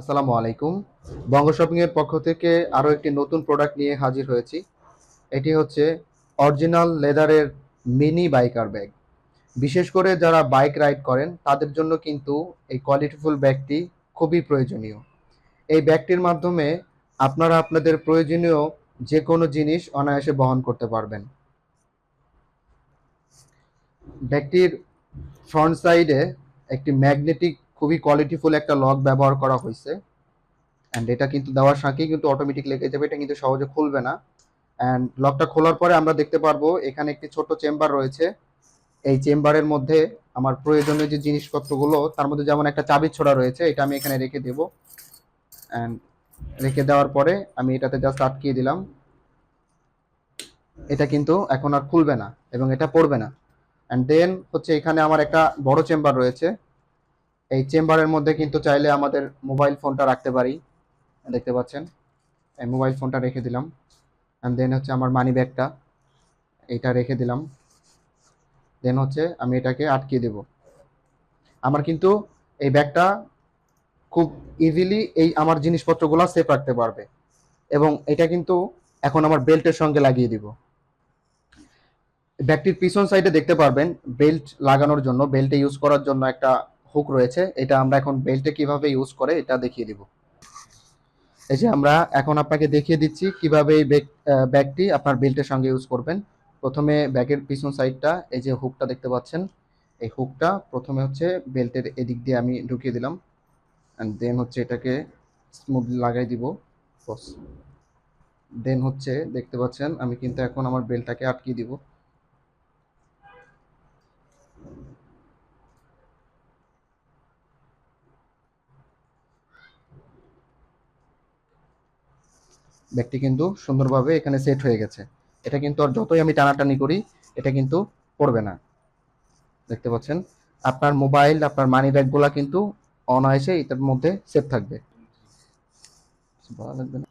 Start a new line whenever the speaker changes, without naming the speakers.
আসসালামু আলাইকুম। বঙ্গ শপিং এর পক্ষ থেকে আরও একটি নতুন প্রোডাক্ট নিয়ে হাজির হয়েছি। এটি হচ্ছে অরিজিনাল লেদারের মিনি বাইকার ব্যাগ বিশেষ করে যারা বাইক রাইড করেন, তাদের জন্য কিন্তু এই কোয়ালিটিফুল ব্যাগটি খুবই প্রয়োজনীয়। এই ব্যাগটির মাধ্যমে আপনারা আপনাদের প্রয়োজনীয় যে কোনো জিনিস অনায়াসে বহন করতে পারবেন। ব্যাগটির ফ্রন্ট সাইডে একটি ম্যাগনেটিক খুবই কোয়ালিটিফুল একটা লক ব্যবহার করা হয়েছে। অ্যান্ড এটা কিন্তু দেওয়ার সাথেই কিন্তু অটোমেটিক লেগে যাবে, এটা কিন্তু সহজে খুলবে না। অ্যান্ড লকটা খোলার পরে আমরা দেখতে পারব, এখানে একটি ছোট চেম্বার রয়েছে। এই চেম্বারের মধ্যে আমার প্রয়োজনীয় যে জিনিসপত্রগুলো, তার মধ্যে যেমন একটা চাবি ছোড়া রয়েছে, এটা আমি এখানে রেখে দেবো। অ্যান্ড রেখে দেওয়ার পরে আমি এটাতে জাস্ট আটকিয়ে দিলাম। এটা কিন্তু এখন আর খুলবে না এবং এটা পড়বে না। অ্যান্ড দেন হচ্ছে এখানে আমার একটা বড় চেম্বার রয়েছে। এই চেম্বারের মধ্যে কিন্তু চাইলে আমাদের মোবাইল ফোনটা রাখতে পারি। দেখতে পাচ্ছেন? এই মোবাইল ফোনটা রেখে দিলাম। অ্যান্ড দেন হচ্ছে আমার মানি ব্যাগটা এইটা রেখে দিলাম। দেন হচ্ছে আমি এটাকে আটকিয়ে দেব। আমার কিন্তু এই ব্যাগটা খুব ইজিলি এই আমার জিনিসপত্রগুলো সেফ রাখতে পারবে। এবং এটা কিন্তু এখন আমার বেল্টের সঙ্গে লাগিয়ে দিব। ব্যাগটির পিছন সাইডে দেখতে পারবেন বেল্ট লাগানোর জন্য বেল্টে ইউজ করার জন্য একটা হুক রয়েছে, এটা আমরা এখন বেল্টে কীভাবে ইউজ করে এটা দেখিয়ে দিব। এই যে আমরা এখন আপনাকে দেখিয়ে দিচ্ছি কীভাবে এই ব্যাগ ব্যাগটি আপনার বেল্টের সঙ্গে ইউজ করবেন। প্রথমে ব্যাগের পিছন সাইডটা এই যে হুকটা দেখতে পাচ্ছেন, এই হুকটা প্রথমে হচ্ছে বেল্টের এদিক দিয়ে আমি ঢুকিয়ে দিলাম। অ্যান্ড দেন হচ্ছে এটাকে স্মুথলি লাগাই দিব দেন হচ্ছে দেখতে পাচ্ছেন, আমি কিন্তু এখন আমার বেল্টটাকে আটকিয়ে দিব। ব্যাগটি কিন্তু সুন্দরভাবে এখানে সেট হয়ে গেছে। এটা কিন্তু আর যতই আমি টানাটানি করি, এটা কিন্তু পড়বে না। দেখতে পাচ্ছেন? আপনার মোবাইল আপনার মানি ব্যাগগুলা কিন্তু অনায়াসে এটার মধ্যে সেট থাকবে। লাগবে না।